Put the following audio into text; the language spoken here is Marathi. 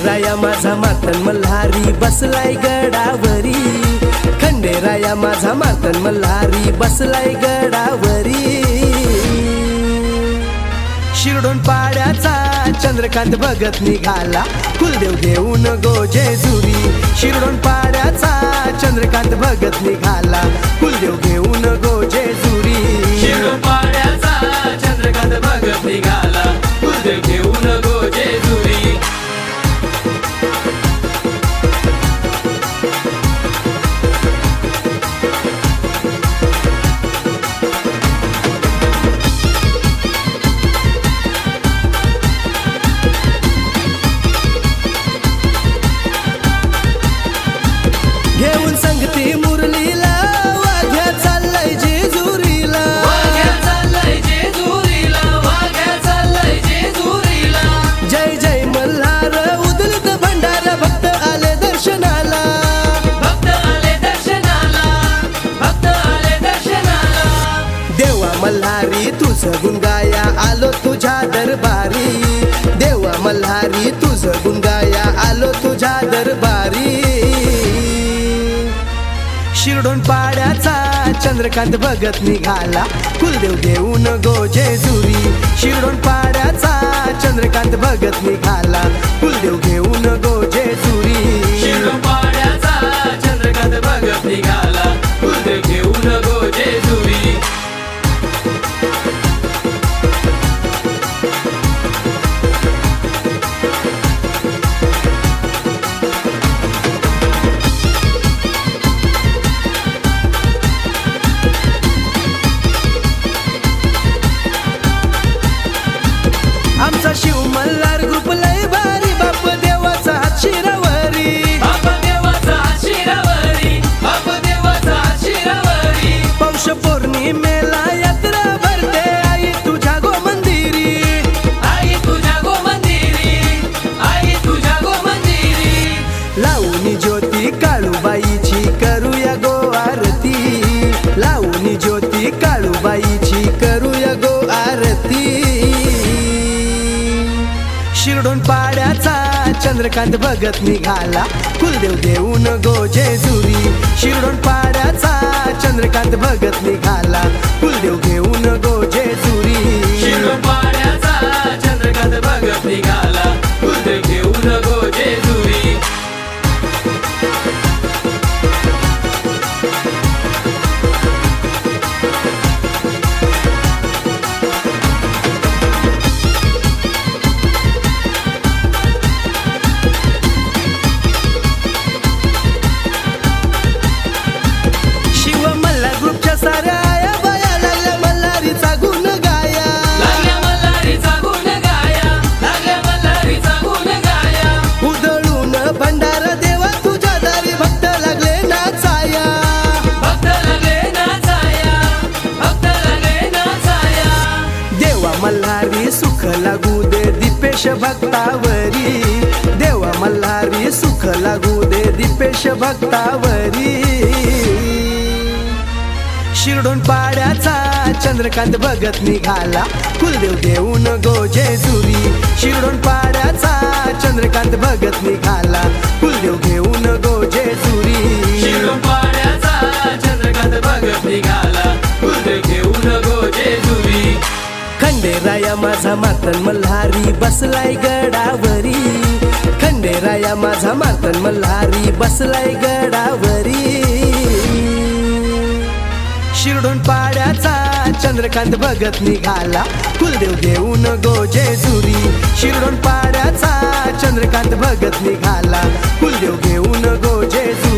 खंडेराया माझा मातन मल्हारी बसलाय गडावरी. खंडेराया माझा मातन मल्हारी बसलाय गडावरी. शिरडून पाड्याचा चंद्रकांत भगत निघाला. कुलदेव घेऊन गोजे जुरी. शिरडून पाड्याचा चंद्रकांत भगत निघाला. कुलदेव घेऊन गोजे जुरी. शिरडून पाड्या मल्हारी तुझ गुणगाया आलो तुझ्या दरबारी. देवा मल्हारी तुझ गुणगाया आलो तुझ्या दरबारी. शिरडोन पाड्याचा चंद्रकांत भगत निघाला. कुलदेव देऊन गोजे जुरी शिरडोन पाड्याचा चंद्रकांत भगत निघाला. कुलदेव घेऊन गोजे जुरी शिरोपाड्याचा चंद्रकांत भगत निघाला. कुलदेव घेऊन गोजे जुरी चंद्रकांत भगत निघाला. कुलदेव देऊन गोजे जुरी शिरडोन पाड्याचा चंद्रकांत भगत निघाला. कुलदेव घेऊन गोजे लागू दे दीपेश भक्तावरी. देवा मल्हारी सुख लागू दे दीपेश भक्तावरी. शिरडून पाड्याचा चंद्रकांत भगत निघाला. कुलदेव देऊन गोजे जुरी शिरडून पाड्याचा चंद्रकांत भगत निघाला. खंडेराया माझा मातन मल्हारी बसलाय गडावरी. खंडेराया माझा मातन मल्हारी बसलाय गडावरी. शिरडून पाड्याचा चंद्रकांत भगत निघाला. कुलदेव घेऊन गोजे जुरी शिरडून पाड्याचा चंद्रकांत भगत निघाला. कुलदेव घेऊन गोजे जुरी